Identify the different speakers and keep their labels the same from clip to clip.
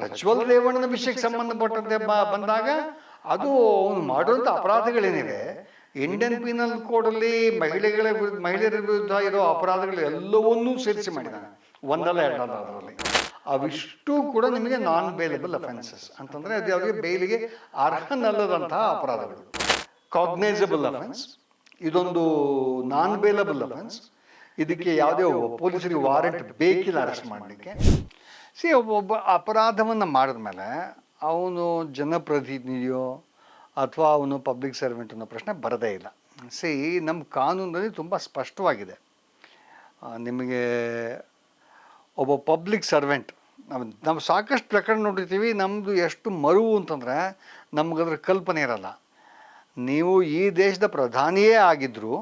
Speaker 1: ಪ್ರಜ್ವಲ್ ರೇವಣ್ಣನ ವಿಷಯಕ್ಕೆ ಸಂಬಂಧಪಟ್ಟಂತೆ ಬಂದಾಗ ಅದು ಅವನು ಮಾಡುವಂಥ ಅಪರಾಧಗಳೇನಿವೆ? ಇಂಡಿಯನ್ ಪೀನಲ್ ಕೋಡಲ್ಲಿ ಮಹಿಳೆಗಳ ವಿರುದ್ಧ ಮಹಿಳೆಯರ ವಿರುದ್ಧ ಇರೋ ಅಪರಾಧಗಳು ಎಲ್ಲವನ್ನೂ ಸೇರಿಸಿ ಮಾಡಿದ್ದಾನೆ ಒಂದಲ್ಲ ಎರಡಲ್ಲ ಅದರಲ್ಲಿ. ಅವಿಷ್ಟು ಕೂಡ ನಿಮಗೆ ನಾನ್ ಬೇಲೆಬಲ್ ಅಫೆನ್ಸಸ್ ಅಂತಂದ್ರೆ ಅದು ಅವರಿಗೆ ಬೇಲಿಗೆ ಅರ್ಹನಲ್ಲದಂತಹ ಅಪರಾಧಗಳು. ಕಾಗ್ನೈಸಬಲ್ ಅಫೆನ್ಸ್ ಇದೊಂದು ನಾನ್ ಬೇಲಬಲ್ ಅಫೆನ್ಸ್ ಇದಕ್ಕೆ ಯಾವುದೇ ಪೊಲೀಸರಿಗೆ ವಾರೆಂಟ್ ಬೇಕಿಲ್ಲ ಅರೆಸ್ಟ್ ಮಾಡಲಿಕ್ಕೆ. ಸಿ, ಒಬ್ಬೊಬ್ಬ ಅಪರಾಧವನ್ನು ಮಾಡಿದ ಮೇಲೆ ಅವನು ಜನಪ್ರತಿನಿಧಿಯೋ ಅಥವಾ ಅವನು ಪಬ್ಲಿಕ್ ಸರ್ವೆಂಟ್ ಅನ್ನೋ ಪ್ರಶ್ನೆ ಬರದೇ ಇಲ್ಲ. ಸಿ ನಮ್ಮ ಕಾನೂನಲ್ಲಿ ತುಂಬ ಸ್ಪಷ್ಟವಾಗಿದೆ. ನಿಮಗೆ ಒಬ್ಬ ಪಬ್ಲಿಕ್ ಸರ್ವೆಂಟ್, ನಾವು ಸಾಕಷ್ಟು ಪ್ರಕರಣ ನೋಡಿರ್ತೀವಿ ನಮ್ಮದು ಎಷ್ಟು ಮರುವು ಅಂತಂದರೆ ನಮಗದ್ರ ಕಲ್ಪನೆ ಇರಲ್ಲ. ನೀವು ಈ ದೇಶದ ಪ್ರಧಾನಿಯೇ ಆಗಿದ್ದರೂ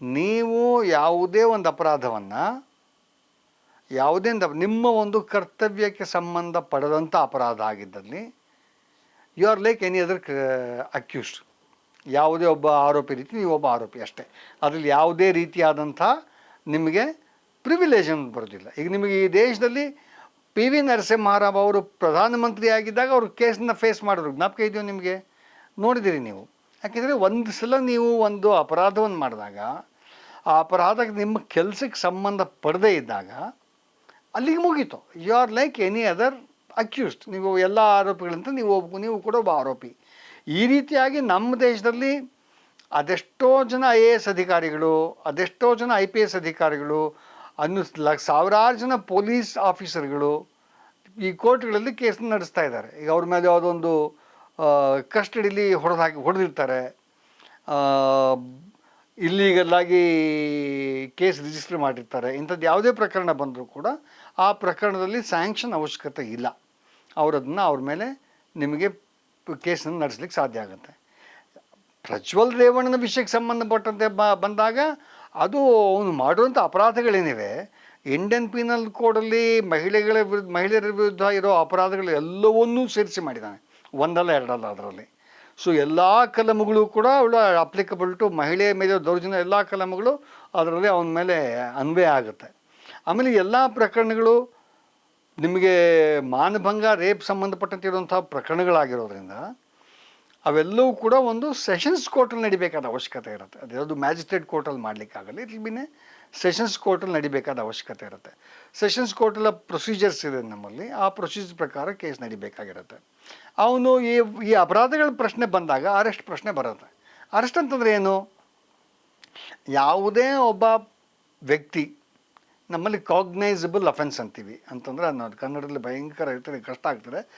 Speaker 1: ನೀವು ಯಾವುದೇ ಒಂದು ಅಪರಾಧವನ್ನು ಯಾವುದೇ ನಿಮ್ಮ ಒಂದು ಕರ್ತವ್ಯಕ್ಕೆ ಸಂಬಂಧ ಪಡೆದಂಥ ಅಪರಾಧ ಆಗಿದ್ದಲ್ಲಿ you are like any other accused ಯಾವುದೇ ಒಬ್ಬ ಆರೋಪಿ ರೀತಿ, ನೀವು ಒಬ್ಬ ಆರೋಪಿ ಅಷ್ಟೇ. ಅದರಲ್ಲಿ ಯಾವುದೇ ರೀತಿಯಾದಂಥ ನಿಮಗೆ ಪ್ರಿವಿಲೇಜ್ ಬರೋದಿಲ್ಲ. ಈಗ ನಿಮಗೆ ಈ ದೇಶದಲ್ಲಿ ಪಿ ವಿ ನರಸಿಂಹರಾವ್ ಅವರು ಪ್ರಧಾನಮಂತ್ರಿ ಆಗಿದ್ದಾಗ ಅವರು ಕೇಸನ್ನ ಫೇಸ್ ಮಾಡಿದ್ರು. ಜ್ಞಾಪಕ ಇದೆಯೋ ನಿಮಗೆ? ನೋಡಿದಿರಿ ನೀವು. ಯಾಕೆಂದರೆ ಒಂದು ಸಲ ನೀವು ಒಂದು ಅಪರಾಧವನ್ನು ಮಾಡಿದಾಗ, ಆ ಅಪರಾಧಕ್ಕೆ ನಿಮ್ಮ ಕೆಲಸಕ್ಕೆ ಸಂಬಂಧ ಪಡದೇ ಇದ್ದಾಗ ಅಲ್ಲಿಗೆ ಮುಗೀತು. You are like any other accused ನೀವು ಎಲ್ಲ ಆರೋಪಿಗಳಂತ ನೀವು ನೀವು ಕೂಡ ಒಬ್ಬ ಆರೋಪಿ. ಈ ರೀತಿಯಾಗಿ ನಮ್ಮ ದೇಶದಲ್ಲಿ ಅದೆಷ್ಟೋ ಜನ ಐ ಎ ಎಸ್ ಅಧಿಕಾರಿಗಳು, ಅದೆಷ್ಟೋ ಜನ ಐ ಪಿ ಎಸ್ ಅಧಿಕಾರಿಗಳು, ಅನ್ನು ಸಾವಿರಾರು ಜನ ಪೊಲೀಸ್ ಆಫೀಸರ್ಗಳು ಈ ಕೋರ್ಟ್ಗಳಲ್ಲಿ ಕೇಸ್ ನಡೆಸ್ತಾ ಇದ್ದಾರೆ. ಈಗ ಅವ್ರ ಮೇಲೆ ಯಾವುದೊಂದು ಕಸ್ಟಡಿಲಿ ಹೊಡೆದು ಹಾಕಿ ಹೊಡೆದಿರ್ತಾರೆ ಇಲ್ಲಿಗಲ್ಲಾಗಿ ಕೇಸ್ ರಿಜಿಸ್ಟರ್ ಮಾಡಿರ್ತಾರೆ. ಇಂಥದ್ದು ಯಾವುದೇ ಪ್ರಕರಣ ಬಂದರೂ ಕೂಡ ಆ ಪ್ರಕರಣದಲ್ಲಿ ಸ್ಯಾಂಕ್ಷನ್ ಅವಶ್ಯಕತೆ ಇಲ್ಲ. ಅವರದನ್ನು ಅವ್ರ ಮೇಲೆ ನಿಮಗೆ ಕೇಸನ್ನು ನಡೆಸ್ಲಿಕ್ಕೆ ಸಾಧ್ಯ ಆಗುತ್ತೆ. ಪ್ರಜ್ವಲ್ ರೇವಣ್ಣನ ವಿಷಯಕ್ಕೆ ಸಂಬಂಧಪಟ್ಟಂತೆ ಬಂದಾಗ ಅದು ಅವನು ಮಾಡುವಂಥ ಅಪರಾಧಗಳೇನಿವೆ. ಇಂಡಿಯನ್ ಪೀನಲ್ ಕೋಡಲ್ಲಿ ಮಹಿಳೆಗಳ ವಿರುದ್ಧ ಮಹಿಳೆಯರ ವಿರುದ್ಧ ಇರೋ ಅಪರಾಧಗಳು ಎಲ್ಲವನ್ನೂ ಸೇರಿಸಿ ಮಾಡಿದ್ದಾನೆ. ಒಂದಲ್ಲ ಎರಡಲ್ಲ ಅದರಲ್ಲಿ. ಸೊ ಎಲ್ಲ ಕಲಮುಗಳು ಕೂಡ ಅವಳು ಅಪ್ಲಿಕಬಲ್ ಟು ಮಹಿಳೆಯ ಮೇಲೆ ದೌರ್ಜನ್ಯ ಎಲ್ಲ ಕಲಮುಗಳು ಅದರಲ್ಲಿ ಅವನ ಮೇಲೆ ಅನ್ವಯ ಆಗುತ್ತೆ. ಆಮೇಲೆ ಎಲ್ಲ ಪ್ರಕರಣಗಳು ನಿಮಗೆ ಮಾನಭಂಗ ರೇಪ್ ಸಂಬಂಧಪಟ್ಟಂತೆ ಇರುವಂಥ ಪ್ರಕರಣಗಳಾಗಿರೋದ್ರಿಂದ ಅವೆಲ್ಲವೂ ಕೂಡ ಒಂದು ಸೆಷನ್ಸ್ ಕೋರ್ಟಲ್ಲಿ ನಡಿಬೇಕಾದ ಅವಶ್ಯಕತೆ ಇರುತ್ತೆ. ಅದು ಯಾವುದು ಮ್ಯಾಜಿಸ್ಟ್ರೇಟ್ ಕೋರ್ಟಲ್ಲಿ ಮಾಡಲಿಕ್ಕಾಗಲ್ಲ. ಇಟ್ ಬಿನೆ ಸೆಷನ್ಸ್ ಕೋರ್ಟಲ್ಲಿ ನಡಿಬೇಕಾದ ಅವಶ್ಯಕತೆ ಇರುತ್ತೆ. ಸೆಷನ್ಸ್ ಕೋರ್ಟಲ್ಲ ಪ್ರೊಸೀಜರ್ಸ್ ಇದೆ ನಮ್ಮಲ್ಲಿ. ಆ ಪ್ರೊಸೀಜರ್ ಪ್ರಕಾರ ಕೇಸ್ ನಡಿಬೇಕಾಗಿರುತ್ತೆ. ಅವನು ಈ ಈ ಅಪರಾಧಗಳ ಪ್ರಶ್ನೆ ಬಂದಾಗ ಅರೆಸ್ಟ್ ಪ್ರಶ್ನೆ ಬರುತ್ತೆ. ಅರೆಸ್ಟ್ ಅಂತಂದ್ರೆ ಏನು? ಯಾವುದೇ ಒಬ್ಬ ವ್ಯಕ್ತಿ ನಮ್ಮಲ್ಲಿ ಕಾಗ್ನೈಸಬಲ್ ಅಫೆನ್ಸ್ ಅಂತೀವಿ. ಅಂತಂದರೆ ಅನ್ನೋದು ಕನ್ನಡದಲ್ಲಿ ಭಯಂಕರ ಇರ್ತದೆ ಕಷ್ಟ ಆಗ್ತದೆ.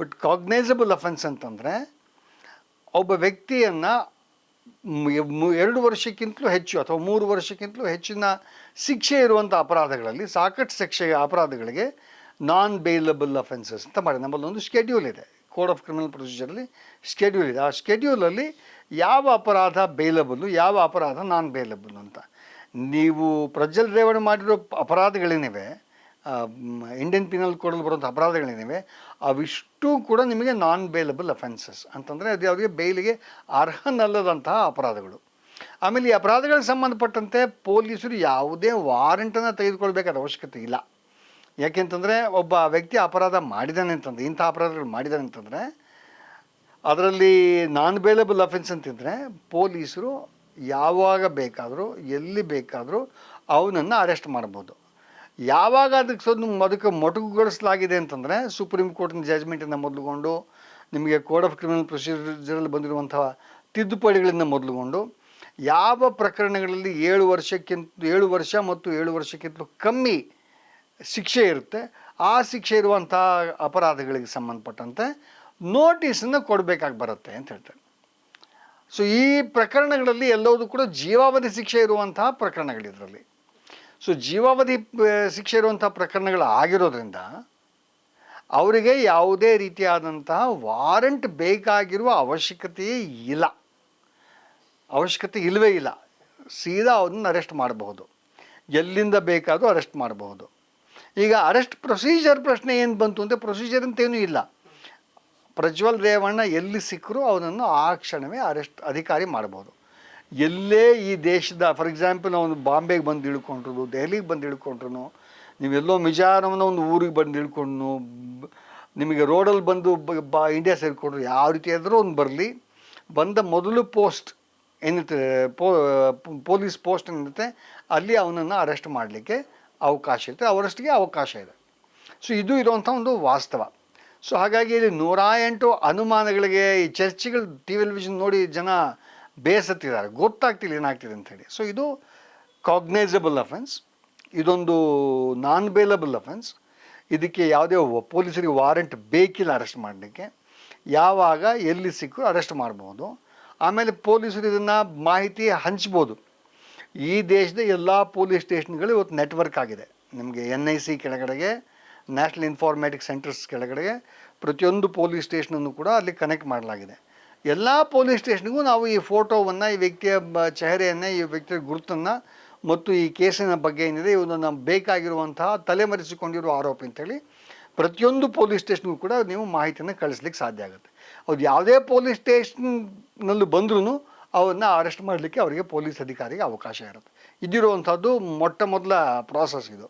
Speaker 1: ಬಟ್ ಕಾಗ್ನೈಸಬಲ್ ಅಫೆನ್ಸ್ ಅಂತಂದರೆ, ಒಬ್ಬ ವ್ಯಕ್ತಿಯನ್ನು ಎರಡು ವರ್ಷಕ್ಕಿಂತಲೂ ಹೆಚ್ಚು ಅಥವಾ ಮೂರು ವರ್ಷಕ್ಕಿಂತಲೂ ಹೆಚ್ಚಿನ ಶಿಕ್ಷೆ ಇರುವಂಥ ಅಪರಾಧಗಳಲ್ಲಿ ಸಾಕಷ್ಟು ಶಿಕ್ಷೆ ಅಪರಾಧಗಳಿಗೆ ನಾನ್ ಬೇಲಬಲ್ ಅಫೆನ್ಸಸ್ ಅಂತ ಮಾಡಿ. ನಮ್ಮಲ್ಲಿ ಒಂದು ಸ್ಕೆಡ್ಯೂಲ್ ಇದೆ. ಕೋಡ್ ಆಫ್ ಕ್ರಿಮಿನಲ್ ಪ್ರೊಸೀಜರಲ್ಲಿ ಸ್ಕೆಡ್ಯೂಲ್ ಇದೆ. ಆ ಸ್ಕೆಡ್ಯೂಲಲ್ಲಿ ಯಾವ ಅಪರಾಧ ಬೇಲಬಲ್ಲು ಯಾವ ಅಪರಾಧ ನಾನ್ ಬೇಲಬಲ್ ಅಂತ. ನೀವು ಪ್ರಜ್ವಲ್ ರೇವಣ್ಣ ಮಾಡಿರೋ ಅಪರಾಧಗಳೇನಿವೆ. ಇಂಡಿಯನ್ ಪಿನಲ್ ಕೋಡಲ್ಲಿ ಬರುವಂಥ ಅಪರಾಧಗಳೇನಿವೆ, ಅವಿಷ್ಟು ಕೂಡ ನಿಮಗೆ ನಾನ್ ಬೇಲಬಲ್ ಅಫೆನ್ಸಸ್ ಅಂತಂದರೆ ಅದು ಯಾವುದೇ ಬೇಲಿಗೆ ಅರ್ಹನಲ್ಲದಂತಹ ಅಪರಾಧಗಳು. ಆಮೇಲೆ ಈ ಅಪರಾಧಗಳಿಗೆ ಸಂಬಂಧಪಟ್ಟಂತೆ ಪೊಲೀಸರು ಯಾವುದೇ ವಾರಂಟನ್ನು ತೆಗೆದುಕೊಳ್ಬೇಕಾದ ಅವಶ್ಯಕತೆ ಇಲ್ಲ. ಯಾಕೆಂತಂದರೆ ಒಬ್ಬ ವ್ಯಕ್ತಿ ಅಪರಾಧ ಮಾಡಿದ್ದಾನೆ ಅಂತಂದರೆ, ಇಂಥ ಅಪರಾಧಗಳು ಮಾಡಿದ್ದಾನೆ ಅಂತಂದರೆ, ಅದರಲ್ಲಿ ನಾನ್ ಬೇಲಬಲ್ ಅಫೆನ್ಸ್ ಅಂತಿದ್ರೆ ಪೊಲೀಸರು ಯಾವಾಗ ಬೇಕಾದರೂ, ಎಲ್ಲಿ ಬೇಕಾದರೂ ಅವನನ್ನು ಅರೆಸ್ಟ್ ಮಾಡ್ಬೋದು ಯಾವಾಗ ಅದಕ್ಕೆ ಸ್ವಲ್ಪ ಅದಕ್ಕೆ ಮೊಟಕುಗೊಳಿಸಲಾಗಿದೆ ಅಂತಂದರೆ ಸುಪ್ರೀಂ ಕೋರ್ಟಿನ ಜಜ್ಮೆಂಟನ್ನು ಮೊದಲುಗೊಂಡು, ನಿಮಗೆ ಕೋಡ್ ಆಫ್ ಕ್ರಿಮಿನಲ್ ಪ್ರೊಸೀಜರಲ್ಲಿ ಬಂದಿರುವಂತಹ ತಿದ್ದುಪಡಿಗಳಿಂದ ಮೊದಲುಗೊಂಡು, ಯಾವ ಪ್ರಕರಣಗಳಲ್ಲಿ ಏಳು ವರ್ಷಕ್ಕಿಂತ, ಏಳು ವರ್ಷ ಮತ್ತು ಏಳು ವರ್ಷಕ್ಕಿಂತಲೂ ಕಮ್ಮಿ ಶಿಕ್ಷೆ ಇರುತ್ತೆ, ಆ ಶಿಕ್ಷೆ ಇರುವಂಥ ಅಪರಾಧಗಳಿಗೆ ಸಂಬಂಧಪಟ್ಟಂತೆ ನೋಟಿಸನ್ನು ಕೊಡಬೇಕಾಗಿ ಬರುತ್ತೆ ಅಂತ ಹೇಳ್ತಾರೆ. ಸೊ ಈ ಪ್ರಕರಣಗಳಲ್ಲಿ ಎಲ್ಲವೂ ಕೂಡ ಜೀವಾವಧಿ ಶಿಕ್ಷೆ ಇರುವಂತಹ ಪ್ರಕರಣಗಳು ಇದರಲ್ಲಿ ಸೊ ಜೀವಾವಧಿ ಶಿಕ್ಷೆ ಇರುವಂಥ ಪ್ರಕರಣಗಳು ಆಗಿರೋದ್ರಿಂದ ಅವರಿಗೆ ಯಾವುದೇ ರೀತಿಯಾದಂತಹ ವಾರಂಟ್ ಬೇಕಾಗಿರುವ ಅವಶ್ಯಕತೆಯೇ ಇಲ್ಲ. ಅವಶ್ಯಕತೆ ಇಲ್ಲವೇ ಇಲ್ಲ. ಸೀದಾ ಅವನ್ನ ಅರೆಸ್ಟ್ ಮಾಡಬಹುದು. ಎಲ್ಲಿಂದ ಬೇಕಾದರೂ ಅರೆಸ್ಟ್ ಮಾಡಬಹುದು. ಈಗ ಅರೆಸ್ಟ್ ಪ್ರೊಸೀಜರ್ ಪ್ರಶ್ನೆ ಏನು ಬಂತು ಅಂದರೆ ಪ್ರೊಸೀಜರ್ ಅಂತೇನೂ ಇಲ್ಲ. ಪ್ರಜ್ವಲ್ ರೇವಣ್ಣ ಎಲ್ಲಿ ಸಿಕ್ಕರೂ ಅವನನ್ನು ಆ ಕ್ಷಣವೇ ಅರೆಸ್ಟ್, ಅಧಿಕಾರಿ ಮಾಡ್ಬೋದು ಎಲ್ಲೇ ಈ ದೇಶದ ಫಾರ್ ಎಕ್ಸಾಂಪಲ್ ಅವನು ಬಾಂಬೆಗೆ ಬಂದು ಇಳ್ಕೊಂಡ್ರು ದೆಹಲಿಗೆ ಬಂದು ಇಳ್ಕೊಂಡ್ರು ನೀವೆಲ್ಲೋ ಮಿಜಾರಮ್ನ ಒಂದು ಊರಿಗೆ ಬಂದು ಇಳ್ಕೊಂಡು ನಿಮಗೆ ರೋಡಲ್ಲಿ ಬಂದು ಬ- ಇಂಡಿಯಾ ಸೇರಿಕೊಂಡ್ರು, ಯಾವ ರೀತಿ ಆದರೂ ಒಂದು ಬರಲಿ. ಬಂದ ಮೊದಲು ಪೋಸ್ಟ್ ಏನಿರ್ತದೆ ಪೋ, ಪೊಲೀಸ್ ಪೋಸ್ಟ್ ಏನಿರುತ್ತೆ, ಅಲ್ಲಿ ಅವನನ್ನು ಅರೆಸ್ಟ್ ಮಾಡಲಿಕ್ಕೆ ಅವಕಾಶ ಇರುತ್ತೆ, ಅವರಷ್ಟಿಗೆ ಅವಕಾಶ ಇದೆ. ಸೊ ಇದು ಇರುವಂಥ ಒಂದು ವಾಸ್ತವ. ಸೊ ಹಾಗಾಗಿ ಇಲ್ಲಿ ನೂರ ಎಂಟು ಅನುಮಾನಗಳಿಗೆ ಈ ಚರ್ಚೆಗಳು, ಟಿ ವಿಷನ್ ನೋಡಿ ಜನ ಬೇಸತ್ತಿದ್ದಾರೆ, ಗೊತ್ತಾಗ್ತಿಲ್ಲ ಏನಾಗ್ತಿದೆ ಅಂಥೇಳಿ ಸೊ ಇದು ಕಾಗ್ನೈಸಬಲ್ ಅಫೆನ್ಸ್ ಇದೊಂದು ನಾನ್ ಬೇಲಬಲ್ ಅಫೆನ್ಸ್ ಇದಕ್ಕೆ ಯಾವುದೇ ಪೊಲೀಸರಿಗೆ ವಾರೆಂಟ್ ಬೇಕಿಲ್ಲ ಅರೆಸ್ಟ್ ಮಾಡಲಿಕ್ಕೆ. ಯಾವಾಗ, ಎಲ್ಲಿ ಸಿಕ್ಕರೂ ಅರೆಸ್ಟ್ ಮಾಡ್ಬೋದು. ಆಮೇಲೆ ಪೊಲೀಸರು ಇದನ್ನು ಮಾಹಿತಿ ಹಂಚ್ಬೋದು. ಈ ದೇಶದ ಎಲ್ಲ ಪೊಲೀಸ್ ಸ್ಟೇಷನ್ಗಳು ಇವತ್ತು ನೆಟ್ವರ್ಕ್ ಆಗಿದೆ. ನಿಮಗೆ ಎನ್ ಐ ಸಿ ಕೆಳಗಡೆಗೆ ನ್ಯಾಷನಲ್ ಇನ್ಫಾರ್ಮ್ಯಾಟಿಕ್ ಸೆಂಟರ್ಸ್ ಕೆಳಗಡೆಗೆ, ಪ್ರತಿಯೊಂದು ಪೊಲೀಸ್ ಸ್ಟೇಷನನ್ನು ಕೂಡ ಅಲ್ಲಿ ಕನೆಕ್ಟ್ ಮಾಡಲಾಗಿದೆ. ಎಲ್ಲ ಪೊಲೀಸ್ ಸ್ಟೇಷನ್ಗೂ ನಾವು ಈ ಫೋಟೋವನ್ನು, ಈ ವ್ಯಕ್ತಿಯ ಬ, ಚೆಹರೆಯನ್ನು, ಈ ವ್ಯಕ್ತಿಯ ಗುರುತನ್ನು ಮತ್ತು ಈ ಕೇಸಿನ ಬಗ್ಗೆ ಏನಿದೆ ಇವನು ನಮ್ಮ ಬೇಕಾಗಿರುವಂತಹ ತಲೆಮರೆಸಿಕೊಂಡಿರುವ ಆರೋಪಿ ಅಂತೇಳಿ ಪ್ರತಿಯೊಂದು ಪೊಲೀಸ್ ಸ್ಟೇಷನ್ಗೂ ಕೂಡ ನೀವು ಮಾಹಿತಿಯನ್ನು ಕಳಿಸ್ಲಿಕ್ಕೆ ಸಾಧ್ಯ ಆಗುತ್ತೆ. ಅವ್ರು ಯಾವುದೇ ಪೊಲೀಸ್ ಸ್ಟೇಷನ್ನಲ್ಲೂ ಬಂದ್ರೂ ಅವನ್ನು ಅರೆಸ್ಟ್ ಮಾಡಲಿಕ್ಕೆ ಅವರಿಗೆ ಪೊಲೀಸ್ ಅಧಿಕಾರಿಗೆ ಅವಕಾಶ ಇರುತ್ತೆ. ಇದಿರುವಂಥದ್ದು ಮೊಟ್ಟ ಮೊದಲ ಪ್ರಾಸೆಸ್ ಇದು.